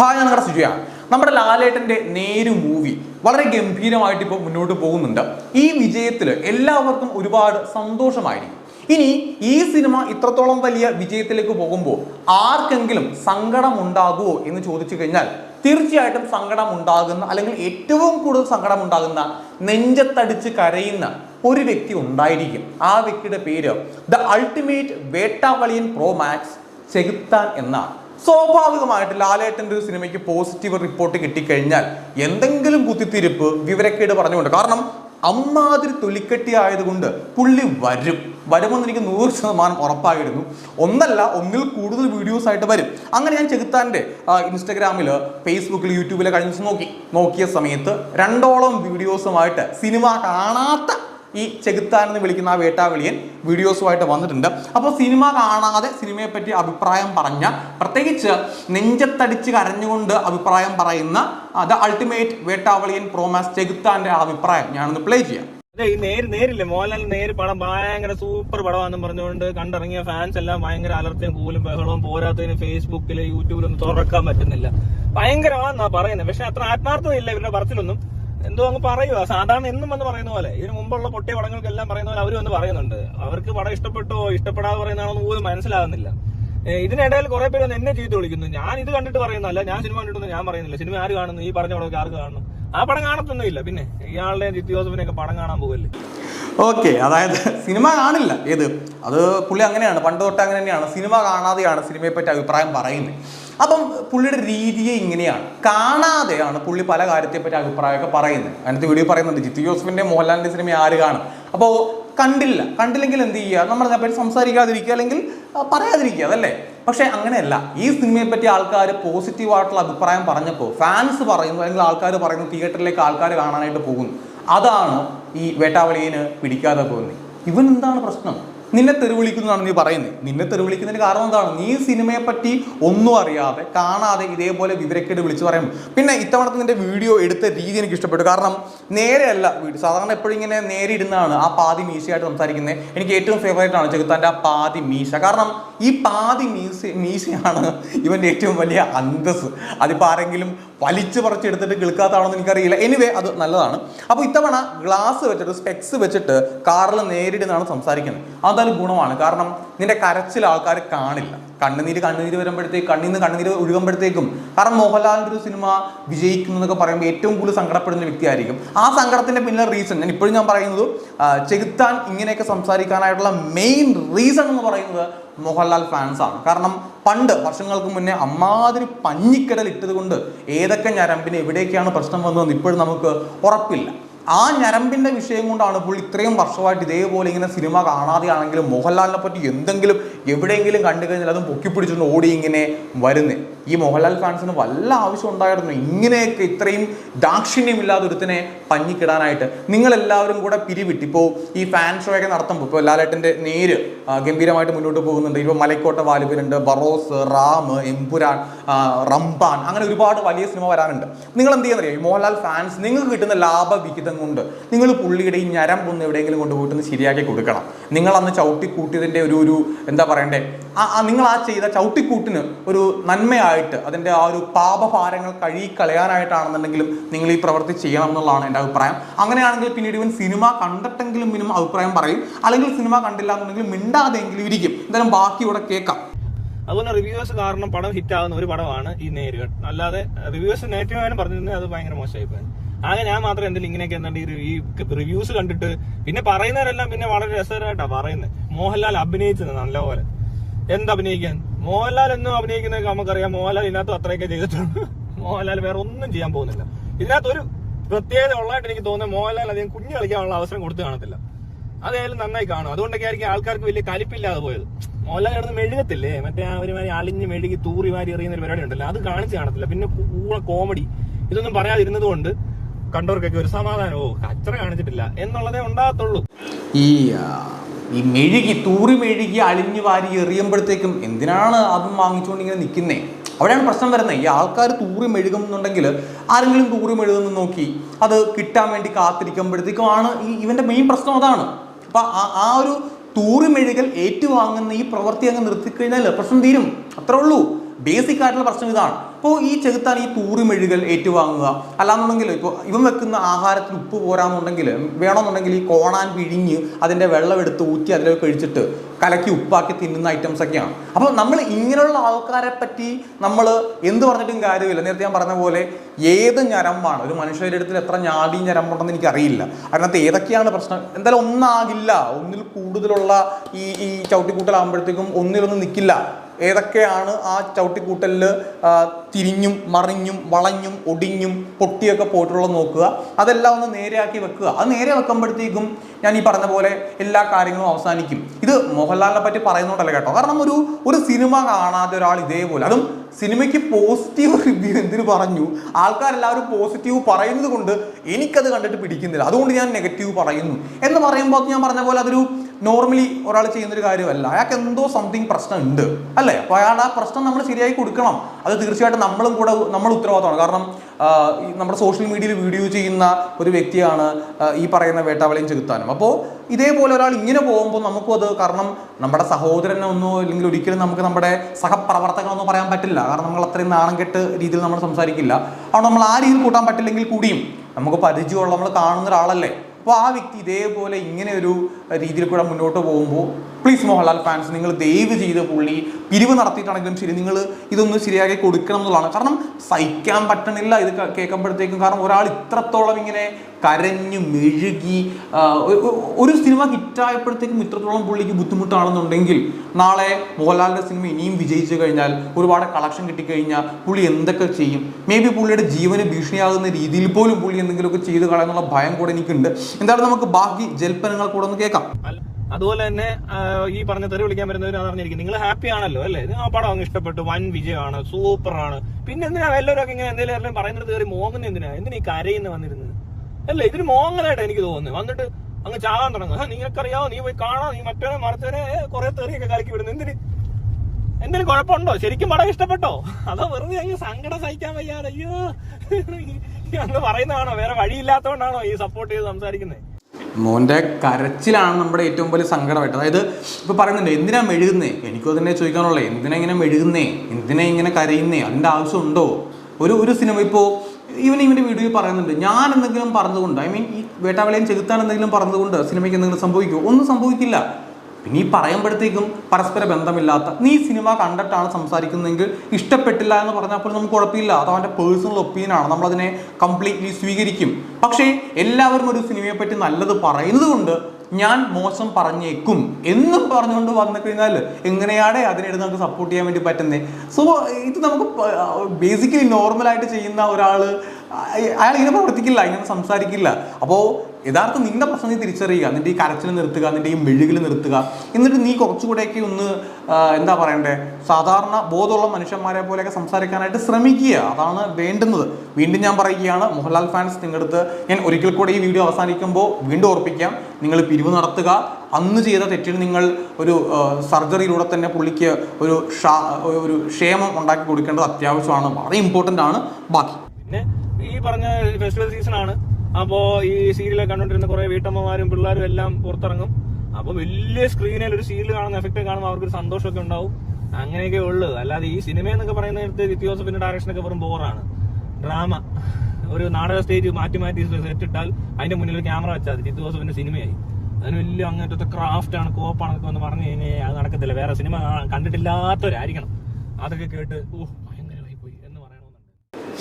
Hi നിങ്ങളുടെ സുജയ. നമ്മുടെ ലാലേട്ടന്റെ നേരു മൂവി വളരെ ഗംഭീരമായിട്ട് ഇപ്പോൾ മുന്നോട്ട് പോകുന്നുണ്ട്. ഈ വിജയത്തിൽ എല്ലാവർക്കും ഒരുപാട് സന്തോഷമായിരിക്കും. ഇനി ഈ സിനിമ ഇത്രത്തോളം വലിയ വിജയത്തിലേക്ക് പോകുമ്പോൾ ആർക്കെങ്കിലും സങ്കടം ഉണ്ടാകുമോ എന്ന് ചോദിച്ചു കഴിഞ്ഞാൽ തീർച്ചയായിട്ടും സങ്കടം ഉണ്ടാകുന്ന അല്ലെങ്കിൽ ഏറ്റവും കൂടുതൽ സങ്കടം ഉണ്ടാകുന്ന നെഞ്ചത്തടിച്ച് കരയുന്ന ഒരു വ്യക്തി ഉണ്ടായിരിക്കും. ആ വ്യക്തിയുടെ പേര് ദ അൾട്ടിമേറ്റ് വേട്ടാവളിയൻ പ്രോ മാക്സ് ചെകുത്താൻ എന്നാണ്. സ്വാഭാവികമായിട്ട് ലാലേട്ടന്റെ ഒരു സിനിമയ്ക്ക് പോസിറ്റീവ് റിപ്പോർട്ട് കിട്ടിക്കഴിഞ്ഞാൽ എന്തെങ്കിലും കുത്തിത്തിരിപ്പ് വിവരക്കേട് പറഞ്ഞുകൊണ്ട്. കാരണം അമ്മാതിരി തൊലിക്കെട്ടി ആയതുകൊണ്ട് പുള്ളി വരും. വരുമെന്ന് എനിക്ക് നൂറ് ശതമാനം ഉറപ്പായിരുന്നു. ഒന്നല്ല ഒന്നിൽ കൂടുതൽ വീഡിയോസ് ആയിട്ട് വരും. അങ്ങനെ ഞാൻ ചെകുത്താന്റെ ഇൻസ്റ്റഗ്രാമിൽ ഫേസ്ബുക്കിൽ യൂട്യൂബിൽ കഴിഞ്ഞ നോക്കി. നോക്കിയ സമയത്ത് രണ്ടോളം വീഡിയോസുമായിട്ട് സിനിമ കാണാത്ത ഈ ചെകുത്താൻ എന്ന് വിളിക്കുന്ന ആ വേട്ടാവിളിയൻ വീഡിയോസുമായിട്ട് വന്നിട്ടുണ്ട്. അപ്പോൾ സിനിമ കാണാതെ സിനിമയെ പറ്റി അഭിപ്രായം പറഞ്ഞ പ്രത്യേകിച്ച് നെഞ്ചത്തടിച്ച് കരഞ്ഞുകൊണ്ട് അഭിപ്രായം പറയുന്ന ദ അൾട്ടിമേറ്റ് വേട്ടാവളിയൻ പ്രോമാസ് ചെകുത്താന്റെ ആ അഭിപ്രായം ഞാനൊന്ന് പ്ലേ ചെയ്യാം. അതെ ഈ നേര് നേരില്ലേ? മോഹൻലാൽ നേര് പടം ഭയങ്കര സൂപ്പർ പടമാണെന്ന് പറഞ്ഞുകൊണ്ട് കണ്ടിറങ്ങിയ ഫാൻസ് എല്ലാം ഭയങ്കര അലർച്ചയും കൂലും ബഹളവും പോരാത്തതിന് ഫേസ്ബുക്കിൽ യൂട്യൂബിലൊന്നും തുറക്കാൻ പറ്റുന്നില്ല. ഭയങ്കരമാണെന്നാ പറയുന്നത് പക്ഷെ അത്ര ആത്മാർത്ഥതയില്ല ഇവരുടെ പറച്ചിലൊന്നും. എന്തോ അങ്ങ് പറയുക സാധാരണ എന്നും വന്ന് പറയുന്ന പോലെ. ഇതിന് മുമ്പുള്ള പൊട്ടിയ പടങ്ങൾക്കെല്ലാം പറയുന്ന പോലെ അവരും വന്ന് പറയുന്നുണ്ട്. അവർക്ക് പടം ഇഷ്ടപ്പെട്ടോ ഇഷ്ടപ്പെടാതെ പറയുന്നതാണെന്ന് പോലും മനസ്സിലാകുന്നില്ല. ഇതിനിടയിൽ കുറെ പേര് വന്ന് എന്നെ ചെയ്ത് വിളിക്കുന്നു. ഞാൻ ഇത് കണ്ടിട്ട് പറയുന്നതല്ല. ഞാൻ സിനിമ കണ്ടിട്ടൊന്നും ഞാൻ പറയുന്നില്ല. സിനിമ ആര് കാണുന്നു? ഈ പറഞ്ഞ പടമൊക്കെ ആർക്ക് കാണുന്നു? ആ പടം കാണത്തൊന്നുമില്ല. പിന്നെ ഇയാളുടെ ജിത്തി ഒക്കെ പടം കാണാൻ പോകല്ലേ ഓക്കെ അതായത് സിനിമ കാണില്ല. ഏത്? അത് പുള്ളി അങ്ങനെയാണ്. പണ്ട് തൊട്ട് അങ്ങനെ തന്നെയാണ്. സിനിമ കാണാതെയാണ് സിനിമയെ പറ്റി അഭിപ്രായം പറയുന്നത് അപ്പം പുള്ളിയുടെ രീതിയെ ഇങ്ങനെയാണ്. കാണാതെയാണ് പുള്ളി പല കാര്യത്തെപ്പറ്റി അഭിപ്രായമൊക്കെ പറയുന്നത്. അതിനകത്ത് വീഡിയോ പറയുന്നുണ്ട്. ജിത്തു ജോസഫിന്റെ മോഹൻലാലിന്റെ സിനിമ ആര് കാണും? അപ്പോൾ കണ്ടില്ല. കണ്ടില്ലെങ്കിൽ എന്ത് ചെയ്യുക? നമ്മൾ അതിനെപ്പറ്റി സംസാരിക്കാതിരിക്കുക അല്ലെങ്കിൽ പറയാതിരിക്കുക അതല്ലേ? പക്ഷേ അങ്ങനെയല്ല. ഈ സിനിമയെ പറ്റി ആൾക്കാർ പോസിറ്റീവായിട്ടുള്ള അഭിപ്രായം പറഞ്ഞപ്പോൾ ഫാൻസ് പറയുന്നു അല്ലെങ്കിൽ ആൾക്കാർ പറയുന്നു തിയേറ്ററിലേക്ക് ആൾക്കാർ കാണാനായിട്ട് പോകുന്നു. അതാണ് ഈ വേട്ടാവളിയെ പിടിക്കാതെ പോകുന്നത്? ഇവൻ എന്താണ് പ്രശ്നം? നിന്നെ തെരുവിളിക്കുന്നതാണ് നീ പറയുന്നത് നിന്നെ തെരുവിളിക്കുന്നതിന് കാരണം എന്താണ്? നീ സിനിമയെ പറ്റി ഒന്നും അറിയാതെ കാണാതെ ഇതേപോലെ വിവരക്കേട് വിളിച്ചു പറയും പിന്നെ ഇത്തവണത്തെ നിന്റെ വീഡിയോ എടുത്ത രീതി എനിക്ക് ഇഷ്ടപ്പെട്ടു. കാരണം നേരെയല്ല വീഡിയോ സാധാരണ എപ്പോഴും ഇങ്ങനെ നേരെ ഇരുന്നാണ് ആ പാതി മീശയായിട്ട് സംസാരിക്കുന്നത് എനിക്ക് ഏറ്റവും ഫേവറേറ്റ് ആണ് ചെകുത്താന്റെ ആ പാതി മീശ. കാരണം ഈ പാതി മീശ മീശയാണ് ഇവന്റെ ഏറ്റവും വലിയ അന്തസ് അതിപ്പോൾ ആരെങ്കിലും വലിച്ചു പറിച്ചെടുത്തിട്ട് കിളിക്കാത്താണെന്ന് എനിക്കറിയില്ല. എനിവേ അത് നല്ലതാണ്. അപ്പോൾ ഇത്തവണ ഗ്ലാസ് വെച്ചിട്ട് സ്പെക്സ് വെച്ചിട്ട് കാറിൽ നേരിടുന്നാണ് സംസാരിക്കുന്നത്. അതെന്തായാലും ഗുണമാണ്. കാരണം നിന്റെ കരച്ചിൽ ആൾക്കാർ കാണില്ല. കണ്ണുനീര് കണ്ണുനീര് വരുമ്പോഴത്തേക്ക് കണ്ണിൽ നിന്ന് കണ്ണുനീര് ഒഴുകുമ്പോഴത്തേക്കും കാരണം മോഹൻലാലിന്റെ ഒരു സിനിമ വിജയിക്കുന്നു എന്നൊക്കെ പറയുമ്പോൾ ഏറ്റവും കൂടുതൽ സങ്കടപ്പെടുന്ന വ്യക്തിയായിരിക്കും. ആ സങ്കടത്തിന്റെ പിന്നിലെ റീസൺ ഞാൻ ഇപ്പോഴും ഞാൻ പറയുന്നത് ചെകുത്താൻ ഇങ്ങനെയൊക്കെ സംസാരിക്കാനായിട്ടുള്ള മെയിൻ റീസൺ എന്ന് പറയുന്നത് മോഹൻലാൽ ഫാൻസാണ് കാരണം പണ്ട് വർഷങ്ങൾക്ക് മുന്നേ അമ്മാതിരി പഞ്ഞിക്കടൽ ഇട്ടത് കൊണ്ട് ഏതൊക്കെ ഞരമ്പിന് എവിടെയൊക്കെയാണ് പ്രശ്നം വന്നതെന്ന് ഇപ്പോഴും നമുക്ക് ഉറപ്പില്ല. ആ ഞരമ്പിന്റെ വിഷയം കൊണ്ടാണ് പുള്ളി ഇത്രയും വർഷമായിട്ട് ഇതേപോലെ ഇങ്ങനെ സിനിമ കാണാതെയാണെങ്കിലും മോഹൻലാലിനെ പറ്റി എന്തെങ്കിലും എവിടെയെങ്കിലും കണ്ടു കഴിഞ്ഞാൽ അതും പൊക്കിപ്പിടിച്ചുകൊണ്ട് ഓടി ഇങ്ങനെ വരുന്നത് ഈ മോഹൻലാൽ ഫാൻസിന് വല്ല ആവശ്യം ഉണ്ടായിരുന്നു? ഇങ്ങനെയൊക്കെ ഇത്രയും ദാക്ഷിണ്യമില്ലാതെ ഒരുത്തിനെ പഞ്ഞിക്കിടാനായിട്ട് നിങ്ങളെല്ലാവരും കൂടെ പിരിവിട്ട് ഇപ്പോൾ ഈ ഫാൻ ഷോ ഒക്കെ നടത്തുമ്പോൾ ഇപ്പോൾ ലാലേട്ടന്റെ നേര് ഗംഭീരമായിട്ട് മുന്നോട്ട് പോകുന്നുണ്ട്. ഇപ്പോൾ മലക്കോട്ട വാലുവിനുണ്ട് ബറോസ് റാം എംപുരാൻ റംബാൻ അങ്ങനെ ഒരുപാട് വലിയ സിനിമ വരാനുണ്ട്. നിങ്ങൾ എന്ത് ചെയ്യുന്നറിയോ ഈ മോഹൻലാൽ ഫാൻസ് നിങ്ങൾക്ക് കിട്ടുന്ന ലാഭവിഹിതം കൊണ്ട് നിങ്ങൾ പുള്ളിയുടെ ഈ ഞരം ഒന്ന് എവിടെയെങ്കിലും കൊണ്ടുപോയിട്ട് ഒന്ന് ശരിയാക്കി കൊടുക്കണം. നിങ്ങൾ അന്ന് ഒരു ഒരു എന്താ പറയണ്ടേ? നിങ്ങൾ ആ ചെയ്ത ചവിട്ടിക്കൂട്ടിന് ഒരു നന്മയായിട്ട് അതിന്റെ ആ ഒരു പാപഭാരങ്ങൾ കഴുകി കളയാനായിട്ടാണെന്നുണ്ടെങ്കിലും നിങ്ങൾ ഈ പ്രവൃത്തി ചെയ്യണം എന്നുള്ളതാണ് എന്റെ അഭിപ്രായം. അങ്ങനെയാണെങ്കിൽ പിന്നീട് ഇവൻ സിനിമ കണ്ടിട്ടെങ്കിലും മിനിമം അഭിപ്രായം പറയും. അല്ലെങ്കിൽ സിനിമ കണ്ടില്ല എന്നുണ്ടെങ്കിൽ മിണ്ടാതെങ്കിലും ഇരിക്കും. എന്തായാലും ബാക്കി ഇവിടെ കേൾക്കാം. അതുപോലെ റിവ്യൂസ് കാരണം പടം ഹിറ്റ് ആവുന്ന ഒരു പടമാണ് ഈ നേരുകൾ അല്ലാതെ റിവ്യൂസ് നേറ്റീവ് ആയാലും പറഞ്ഞിരുന്നത് അത് ഭയങ്കര മോശമായി പോയി. ആകെ ഞാൻ മാത്രം എന്തെങ്കിലും ഇങ്ങനെയൊക്കെ എന്താണ്ട് ഈ റിവ്യൂസ് കണ്ടിട്ട് പിന്നെ പറയുന്നവരെല്ലാം പിന്നെ വളരെ രസകരമായിട്ടാണ് പറയുന്നത് മോഹൻലാൽ അഭിനയിച്ചത് നല്ലപോലെ. എന്ത് അഭിനയിക്കാൻ? മോഹൻലാൽ എന്നും അഭിനയിക്കുന്നത് നമുക്കറിയാം. മോഹൻലാൽ ഇതിനകത്ത് അത്രയൊക്കെ ചെയ്തിട്ടുണ്ട്. മോഹൻലാൽ വേറെ ഒന്നും ചെയ്യാൻ പോകുന്നില്ല. ഇതിനകത്ത് ഒരു പ്രത്യേകത ഉള്ളതായിട്ട് എനിക്ക് തോന്നുന്നത് മോഹൻലാൽ അധികം കുഞ്ഞു കളിക്കാനുള്ള അവസരം കൊടുത്തു കാണത്തില്ല. അതായാലും നന്നായി കാണും. അതുകൊണ്ടൊക്കെ ആയിരിക്കും ആൾക്കാർക്ക് വലിയ കലിപ്പില്ലാതെ പോയത്. മോഹൻലാൽ കിടന്ന് മെഴുകത്തില്ലേ? മറ്റേ ഒരുമാതിരി അലിഞ്ഞ് മെഴുകി തൂറി വാരി എറിയുന്ന ഒരു പരിപാടി ഉണ്ടല്ലോ. അത് കാണിച്ച് കാണത്തില്ല. പിന്നെ കൂടെ കോമഡി. ഇതൊന്നും പറയാതിരുന്നത് കൊണ്ട് കണ്ടവർക്കൊക്കെ ഒരു സമാധാനം. ഓ കച്ചറ കാണിച്ചിട്ടില്ല. എന്നുള്ളതേ ഉണ്ടാകത്തുള്ളൂ. ഈ ഈ മെഴുകി തൂറി മെഴുകി അളിഞ്ഞു വാരി എറിയുമ്പോഴത്തേക്കും എന്തിനാണ് അതും വാങ്ങിച്ചുകൊണ്ട് ഇങ്ങനെ നിൽക്കുന്നേ? അവിടെയാണ് പ്രശ്നം വരുന്നത്. ഈ ആൾക്കാർ തൂറി മെഴുകുന്നുണ്ടെങ്കിൽ ആരെങ്കിലും തൂറി മെഴുകുന്നു നോക്കി അത് കിട്ടാൻ വേണ്ടി കാത്തിരിക്കുമ്പോഴത്തേക്കുമാണ് ഈ ഇവന്റെ മെയിൻ പ്രശ്നം അതാണ്. അപ്പം ആ- ഒരു തൂറി മെഴുകൽ ഏറ്റുവാങ്ങുന്ന ഈ പ്രവൃത്തി അങ്ങ് നിർത്തിക്കഴിഞ്ഞാൽ പ്രശ്നം തീരും. അത്രേ ഉള്ളൂ. ബേസിക് ആയിട്ടുള്ള പ്രശ്നം ഇതാണ്. ഇപ്പോൾ ഈ ചെകുത്താൻ ഈ തൂറി മെഴുകൽ ഏറ്റുവാങ്ങുക അല്ലാന്നുണ്ടെങ്കിൽ ഇപ്പോൾ ഇവൻ വെക്കുന്ന ആഹാരത്തിൽ ഉപ്പ് പോരാന്നുണ്ടെങ്കിൽ വേണമെന്നുണ്ടെങ്കിൽ ഈ കോണാൻ പിഴിഞ്ഞ് അതിന്റെ വെള്ളം എടുത്ത് ഊറ്റി അതിലേക്ക് കഴിച്ചിട്ട് കലക്കി ഉപ്പാക്കി തിന്നുന്ന ഐറ്റംസ് ഒക്കെയാണ്. അപ്പോൾ നമ്മൾ ഇങ്ങനെയുള്ള ആൾക്കാരെ പറ്റി നമ്മൾ എന്ത് പറഞ്ഞിട്ടും കാര്യമില്ല. നേരത്തെ ഞാൻ പറഞ്ഞ പോലെ ഏത് ഞരമ്പാണ് ഒരു മനുഷ്യ ശരീരത്തിൽ എത്ര ഞാടി ഞരമ്പുണ്ടെന്ന് എനിക്കറിയില്ല. അതിനകത്ത് ഏതൊക്കെയാണ് പ്രശ്നം? എന്തായാലും ഒന്നാകില്ല. ഒന്നിൽ കൂടുതലുള്ള ഈ ഈ ചവിട്ടിക്കൂട്ടലാകുമ്പോഴത്തേക്കും ഒന്നിലൊന്നും നിൽക്കില്ല ഏതൊക്കെയാണ് ആ ചവിട്ടിക്കൂട്ടലിൽ തിരിഞ്ഞും മറിഞ്ഞും വളഞ്ഞും ഒടിഞ്ഞും പൊട്ടിയൊക്കെ പോയിട്ടുള്ളത് നോക്കുക. അതെല്ലാം ഒന്ന് നേരെയാക്കി വെക്കുക. അത് നേരെ വെക്കുമ്പോഴത്തേക്കും ഞാൻ ഈ പറഞ്ഞ പോലെ എല്ലാ കാര്യങ്ങളും അവസാനിക്കും. ഇത് മോഹൻലാലിനെ പറ്റി പറയുന്നുണ്ടല്ലോ കേട്ടോ. കാരണം ഒരു ഒരു സിനിമ കാണാതെ ഒരാൾ ഇതേപോലെ അതും സിനിമയ്ക്ക് പോസിറ്റീവ് റിവ്യൂ എന്തിനു പറഞ്ഞു? ആൾക്കാരെല്ലാവരും പോസിറ്റീവ് പറയുന്നത് കൊണ്ട് എനിക്കത് കണ്ടിട്ട് പിടിക്കുന്നില്ല. അതുകൊണ്ട് ഞാൻ നെഗറ്റീവ് പറയുന്നു. എന്ന് പറയുമ്പോൾ ഞാൻ പറഞ്ഞ പോലെ അതൊരു നോർമലി ഒരാൾ ചെയ്യുന്നൊരു കാര്യമല്ല. അയാൾക്ക് എന്തോ സംതിങ് പ്രശ്നം ഉണ്ട് അല്ലേ? അപ്പോൾ അയാൾ ആ പ്രശ്നം നമ്മൾ ശരിയായി കൊടുക്കണം. അത് തീർച്ചയായിട്ടും നമ്മളും കൂടെ നമ്മൾ ഉത്തരവാദിത്തമാണ്. കാരണം നമ്മുടെ സോഷ്യൽ മീഡിയയിൽ വീഡിയോ ചെയ്യുന്ന ഒരു വ്യക്തിയാണ് ഈ പറയുന്ന വേട്ടാവളിയും ചെകുത്താനും. അപ്പോൾ ഇതേപോലെ ഒരാൾ ഇങ്ങനെ പോകുമ്പോൾ നമുക്കും അത് കാരണം നമ്മുടെ സഹോദരനൊന്നോ അല്ലെങ്കിൽ ഒരിക്കലും നമുക്ക് നമ്മുടെ സഹപ്രവർത്തകനൊന്നും പറയാൻ പറ്റില്ല. കാരണം നമ്മൾ അത്രയും നാണം കെട്ട് രീതിയിൽ നമ്മൾ സംസാരിക്കില്ല. അതുകൊണ്ട് നമ്മൾ ആ രീതിയിൽ കൂട്ടാൻ പറ്റില്ലെങ്കിൽ കൂടിയും നമുക്ക് പരിചയമുള്ള നമ്മൾ കാണുന്ന ഒരാളല്ലേ? അപ്പോൾ ആ വ്യക്തി ഇതേപോലെ ഇങ്ങനെ ഒരു രീതിയിൽ കൂടെ മുന്നോട്ട് പോകുമ്പോൾ പ്ലീസ് മോഹൻലാൽ ഫാൻസ് നിങ്ങൾ ദയവ് ചെയ്ത് പുള്ളി പിരിവ് നടത്തിയിട്ടാണെങ്കിലും ശരി നിങ്ങൾ ഇതൊന്ന് ശരിയാക്കി കൊടുക്കണം എന്നുള്ളതാണ്. കാരണം സഹിക്കാൻ പറ്റണില്ല ഇത് കേൾക്കുമ്പോഴത്തേക്കും. കാരണം ഒരാൾ ഇത്രത്തോളം ഇങ്ങനെ കരഞ്ഞു മെഴുകി ഒരു സിനിമ ഹിറ്റായപ്പോഴത്തേക്കും ഇത്രത്തോളം പുള്ളിക്ക് ബുദ്ധിമുട്ടാണെന്നുണ്ടെങ്കിൽ നാളെ മോഹൻലാലിന്റെ സിനിമ ഇനിയും വിജയിച്ചു കഴിഞ്ഞാൽ ഒരുപാട് കളക്ഷൻ കിട്ടിക്കഴിഞ്ഞാൽ പുള്ളി എന്തൊക്കെ ചെയ്യും? മേ ബി പുള്ളിയുടെ ജീവന് ഭീഷണിയാകുന്ന രീതിയിൽ പോലും പുള്ളി എന്തെങ്കിലുമൊക്കെ ചെയ്ത് കളയാനുള്ള ഭയം കൂടെ എനിക്കുണ്ട്. എന്തായാലും നമുക്ക് ബാക്കി ജൽപ്പനങ്ങൾ കൂടെ ഒന്ന് കേൾക്കാം. അതുപോലെ തന്നെ ഈ പറഞ്ഞ തെറി വിളിക്കാൻ വരുന്നവർ അറിഞ്ഞിരിക്കും. നിങ്ങൾ ഹാപ്പി ആണല്ലോ അല്ലേ? ആ പടം അങ്ങ് ഇഷ്ടപ്പെട്ടു. വൻ വിജയമാണ് സൂപ്പറാണ് പിന്നെ എന്തിനാ എല്ലാവരും ഇങ്ങനെ എന്തെങ്കിലും പറയുന്നത് കയറി മോങ്ങുന്ന എന്തിനാ? എന്തിനാ ഈ കരയിന്ന് വന്നിരുന്നത്? അല്ലേ? ഇതിന് മോങ്ങലായിട്ട് എനിക്ക് തോന്നുന്നത്. വന്നിട്ട് അങ്ങ് ചാകാൻ തുടങ്ങും. "ആ, നിങ്ങൾക്കറിയാവോ നീ പോയി കാണാം. നീ മറ്റേ മറച്ചവരെ കുറെ തെറിയൊക്കെ കലക്കി വിടുന്നു. എന്തിന്? എന്തെങ്കിലും കുഴപ്പമുണ്ടോ? ശരിക്കും പടം ഇഷ്ടപ്പെട്ടോ? അതോ വെറുതെ അങ്ങ് സങ്കടം സഹിക്കാൻ വയ്യാതെ? അയ്യോ അങ്ങ് പറയുന്നതാണോ? വേറെ വഴിയില്ലാത്തതുകൊണ്ടാണോ ഈ സപ്പോർട്ട് ചെയ്ത് സംസാരിക്കുന്നത്? മോന്റെ കരച്ചിലാണ് നമ്മുടെ ഏറ്റവും വലിയ സങ്കടമായിട്ട്. അതായത് ഇപ്പോൾ പറയുന്നുണ്ട് എന്തിനാ മെഴുകുന്നേ? എനിക്കും തന്നെ ചോദിക്കാനുള്ളത് എന്തിനാ ഇങ്ങനെ മെഴുകുന്നേ? എന്തിനാ ഇങ്ങനെ കരയുന്നേ? അതിന്റെ ആവശ്യമുണ്ടോ? ഒരു ഒരു സിനിമ ഇപ്പോൾ ഇവൻ ഇവന്റെ വീഡിയോയിൽ പറയുന്നുണ്ട് ഞാൻ എന്തെങ്കിലും പറഞ്ഞുകൊണ്ട് ഐ മീൻ ഈ വേട്ടാവിളയും ചെകുത്താൻ എന്തെങ്കിലും പറഞ്ഞുകൊണ്ട് സിനിമയ്ക്ക് എന്തെങ്കിലും സംഭവിക്കുമോ ഒന്നും സംഭവിക്കില്ല. പിന്നെ ഈ പറയുമ്പോഴത്തേക്കും പരസ്പര ബന്ധമില്ലാത്ത നീ സിനിമ കണ്ടിട്ടാണ് സംസാരിക്കുന്നതെങ്കിൽ ഇഷ്ടപ്പെട്ടില്ല എന്ന് പറഞ്ഞാൽ പോലും നമുക്ക് കുഴപ്പമില്ല. അത് അവന്റെ പേഴ്സണൽ ഒപ്പീനിയനാണ് നമ്മളതിനെ കംപ്ലീറ്റ്ലി സ്വീകരിക്കും. പക്ഷേ എല്ലാവരും ഒരു സിനിമയെ പറ്റി നല്ലത് പറയുന്നത് കൊണ്ട് ഞാൻ മോശം പറഞ്ഞേക്കും എന്നും പറഞ്ഞുകൊണ്ട് വന്നു കഴിഞ്ഞാൽ എങ്ങനെയാണ് അതിനെടുത്ത് നമുക്ക് സപ്പോർട്ട് ചെയ്യാൻ വേണ്ടി പറ്റുന്നത് സോ ഇത് നമുക്ക് ബേസിക്കലി നോർമലായിട്ട് ചെയ്യുന്ന ഒരാൾ അയാൾ ഇങ്ങനെ പ്രവർത്തിക്കില്ല ഇങ്ങനെ സംസാരിക്കില്ല. അപ്പോൾ യഥാർത്ഥം നിന്റെ പ്രശ്നം നീ തിരിച്ചറിയുക നിന്റെ ഈ കരച്ചിൽ നിർത്തുക നിന്റെ ഈ മെഴുകിൽ നിർത്തുക. എന്നിട്ട് നീ കുറച്ചുകൂടെയൊക്കെ ഒന്ന് എന്താ പറയണ്ടേ സാധാരണ ബോധമുള്ള മനുഷ്യന്മാരെ പോലെയൊക്കെ സംസാരിക്കാനായിട്ട് ശ്രമിക്കുക. അതാണ് വേണ്ടുന്നത്. വീണ്ടും ഞാൻ പറയുകയാണ് മോഹൻലാൽ ഫാൻസ് നിങ്ങളുടെ അടുത്ത് ഞാൻ ഒരിക്കൽ കൂടെ ഈ വീഡിയോ അവസാനിക്കുമ്പോൾ വീണ്ടും ഓർപ്പിക്കാം നിങ്ങൾ പിരിവ് നടത്തുക. അന്ന് ചെയ്ത തെറ്റിന് നിങ്ങൾ ഒരു സർജറിയിലൂടെ തന്നെ പുള്ളിക്ക് ഒരു ഒരു ക്ഷേമം ഉണ്ടാക്കി കൊടുക്കേണ്ടത് അത്യാവശ്യമാണ് വളരെ ഇമ്പോർട്ടന്റ് ആണ്. ബാക്കി. പിന്നെ ഈ പറഞ്ഞ ഫെസ്റ്റിവൽ സീസൺ ആണ്. അപ്പോ ഈ സീരിയലൊക്കെ കണ്ടോണ്ടിരുന്ന കുറെ വീട്ടമ്മമാരും പിള്ളേരും എല്ലാം പുറത്തിറങ്ങും. അപ്പൊ വലിയ സ്ക്രീനിൽ ഒരു സീരിയൽ കാണുന്ന എഫക്റ്റ് കാണുമ്പോൾ അവർക്കൊരു സന്തോഷമൊക്കെ ഉണ്ടാവും. അങ്ങനെയൊക്കെ ഉള്ളു. അല്ലാതെ ഈ സിനിമ എന്നൊക്കെ പറയുന്ന നേരത്തെ ഡയറക്ഷൻ ഒക്കെ വെറും ബോറാണ് ഡ്രാമ ഒരു നാടക സ്റ്റേജ് മാറ്റി മാറ്റി സെറ്റ് ഇട്ടാൽ അതിന്റെ മുന്നിൽ ഒരു ക്യാമറ വെച്ചാൽ മതി. ജിത്തു സിനിമയായി അതിന് വലിയ അങ്ങനത്തെ ക്രാഫ്റ്റ് ആണ് കോപ്പാണെന്നൊക്കെ വന്ന് പറഞ്ഞു കഴിഞ്ഞാൽ അത് നടക്കത്തില്ല. വേറെ സിനിമ കണ്ടിട്ടില്ലാത്തവരായിരിക്കണം. അതൊക്കെ കേട്ട് ഓ ഭയങ്കരമായി പോയി എന്ന് പറയണമെന്നുണ്ട്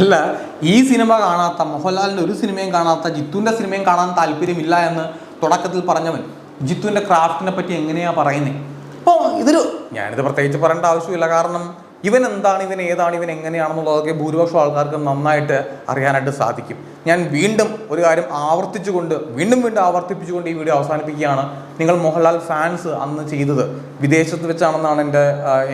അല്ല ഈ സിനിമ കാണാത്ത മോഹൻലാലിന്റെ ഒരു സിനിമയും കാണാത്ത ജിത്തുവിന്റെ സിനിമയും കാണാൻ താല്പര്യമില്ല എന്ന് തുടക്കത്തിൽ പറഞ്ഞവൻ. ജിത്തുവിന്റെ ക്രാഫ്റ്റിനെ പറ്റി എങ്ങനെയാ പറയുന്നത് അപ്പോൾ ഇതൊരു ഞാനിത് പ്രത്യേകിച്ച് പറയേണ്ട ആവശ്യമില്ല. കാരണം ഇവൻ എന്താണ് ഇവൻ ഏതാണ് ഇവൻ എങ്ങനെയാണെന്നുള്ളതൊക്കെ ഭൂരിപക്ഷം ആൾക്കാർക്ക് നന്നായിട്ട് അറിയാനായിട്ട് സാധിക്കും. ഞാൻ വീണ്ടും ഒരു കാര്യം ആവർത്തിച്ചുകൊണ്ട് വീണ്ടും വീണ്ടും ആവർത്തിപ്പിച്ചുകൊണ്ട് ഈ വീഡിയോ അവസാനിപ്പിക്കുകയാണ്. നിങ്ങൾ മോഹൻലാൽ ഫാൻസ് അന്ന് ചെയ്തത് വിദേശത്ത് വെച്ചാണെന്നാണ് എന്റെ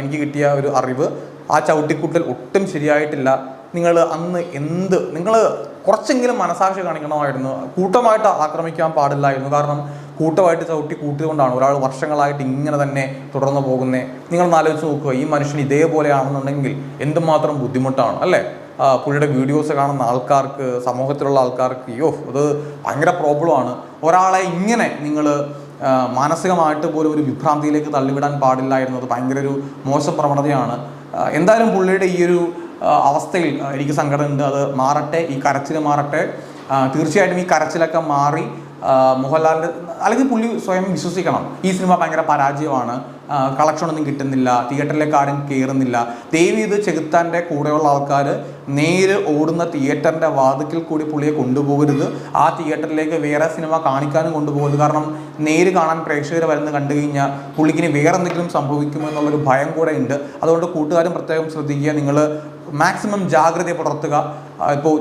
എനിക്ക് കിട്ടിയ ഒരു അറിവ്. ആ ചവിട്ടിക്കൂട്ടൽ ഒട്ടും ശരിയായിട്ടില്ല. നിങ്ങൾ അന്ന് എന്ത് നിങ്ങൾ കുറച്ചെങ്കിലും മനസാക്ഷി കാണിക്കണമായിരുന്നു. കൂട്ടമായിട്ട് ആക്രമിക്കാൻ പാടില്ലായിരുന്നു. കാരണം കൂട്ടമായിട്ട് ചവിട്ടി കൂട്ടിയതുകൊണ്ടാണ് ഒരാൾ വർഷങ്ങളായിട്ട് ഇങ്ങനെ തന്നെ തുടർന്ന് പോകുന്നത് നിങ്ങൾ ആലോചിച്ച് നോക്കുക. ഈ മനുഷ്യൻ ഇതേപോലെയാണെന്നുണ്ടെങ്കിൽ എന്തുമാത്രം ബുദ്ധിമുട്ടാണ് അല്ലേ? പുള്ളിയുടെ വീഡിയോസ് കാണുന്ന ആൾക്കാർക്ക് സമൂഹത്തിലുള്ള ആൾക്കാർക്ക് യോ അത് ഭയങ്കര പ്രോബ്ലമാണ് ഒരാളെ ഇങ്ങനെ നിങ്ങൾ മാനസികമായിട്ട് പോലും ഒരു വിഭ്രാന്തിയിലേക്ക് തള്ളിവിടാൻ പാടില്ലായിരുന്നു. അത് ഭയങ്കര ഒരു മോശം പ്രവണതയാണ്. എന്തായാലും പുള്ളിയുടെ ഈ ഒരു അവസ്ഥയിൽ എനിക്ക് എനിക്ക് സങ്കടമുണ്ട്. അത് മാറട്ടെ ഈ കരച്ചിൽ മാറട്ടെ. തീർച്ചയായിട്ടും ഈ കരച്ചിലൊക്കെ മാറി മോഹൻലാലിന്റെ അല്ലെങ്കിൽ പുള്ളി സ്വയം വിശ്വസിക്കണം. ഈ സിനിമ ഭയങ്കര പരാജയമാണ്. കളക്ഷനൊന്നും കിട്ടുന്നില്ല തിയേറ്ററിലേക്ക് ആരും കയറുന്നില്ല ദേവി ഇത് ചെകുത്താന്റെ കൂടെയുള്ള ആൾക്കാർ നേര് ഓടുന്ന തിയേറ്ററിന്റെ വാതിക്കൽ കൂടി പുള്ളിയെ കൊണ്ടുപോകരുത്. ആ തിയേറ്ററിലേക്ക് വേറെ സിനിമ കാണിക്കാനും കൊണ്ടുപോകരുത്. കാരണം നേര് കാണാൻ പ്രേക്ഷകർ വരുന്നത് കണ്ടു കഴിഞ്ഞാൽ പുള്ളിക്കിന് വേറെ എന്തെങ്കിലും സംഭവിക്കുമോ എന്നുള്ളൊരു ഭയം കൂടെ ഉണ്ട്. അതുകൊണ്ട് കൂട്ടുകാരും പ്രത്യേകം ശ്രദ്ധിക്കുക. നിങ്ങൾ മാക്സിമം ജാഗ്രത പുലർത്തുക. ഇപ്പോൾ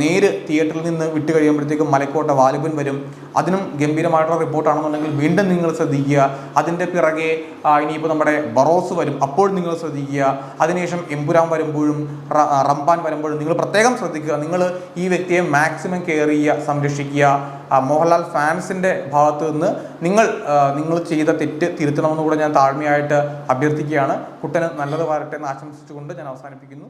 നേര് തിയേറ്ററിൽ നിന്ന് വിട്ട് കഴിയുമ്പോഴത്തേക്കും മലക്കോട്ട വാലുപൻ വരും. അതിനും ഗംഭീരമായിട്ടുള്ള റിപ്പോർട്ടാണെന്നുണ്ടെങ്കിൽ വീണ്ടും നിങ്ങൾ ശ്രദ്ധിക്കുക. അതിന്റെ പിറകെ ഇനിയിപ്പോൾ നമ്മുടെ ബറോസ് വരും. അപ്പോൾ നിങ്ങൾ ശ്രദ്ധിക്കുക. അതിനുശേഷം എമ്പുരാൻ വരുമ്പോഴും റംപാൻ വരുമ്പോഴും നിങ്ങൾ പ്രത്യേകം ശ്രദ്ധിക്കുക. നിങ്ങൾ ഈ വ്യക്തിയെ മാക്സിമം കെയർ ചെയ്യുക സംരക്ഷിക്കുക. മോഹൻലാൽ ഫാൻസിന്റെ ഭാഗത്ത് നിന്ന് നിങ്ങൾ നിങ്ങൾ ചെയ്ത തെറ്റ് തിരുത്തണമെന്ന് കൂടെ ഞാൻ താഴ്മയായിട്ട് അഭ്യർത്ഥിക്കുകയാണ്. കുട്ടന് നല്ലത് വരട്ടെ എന്ന് ആശംസിച്ചുകൊണ്ട് ഞാൻ അവസാനിപ്പിക്കുന്നു.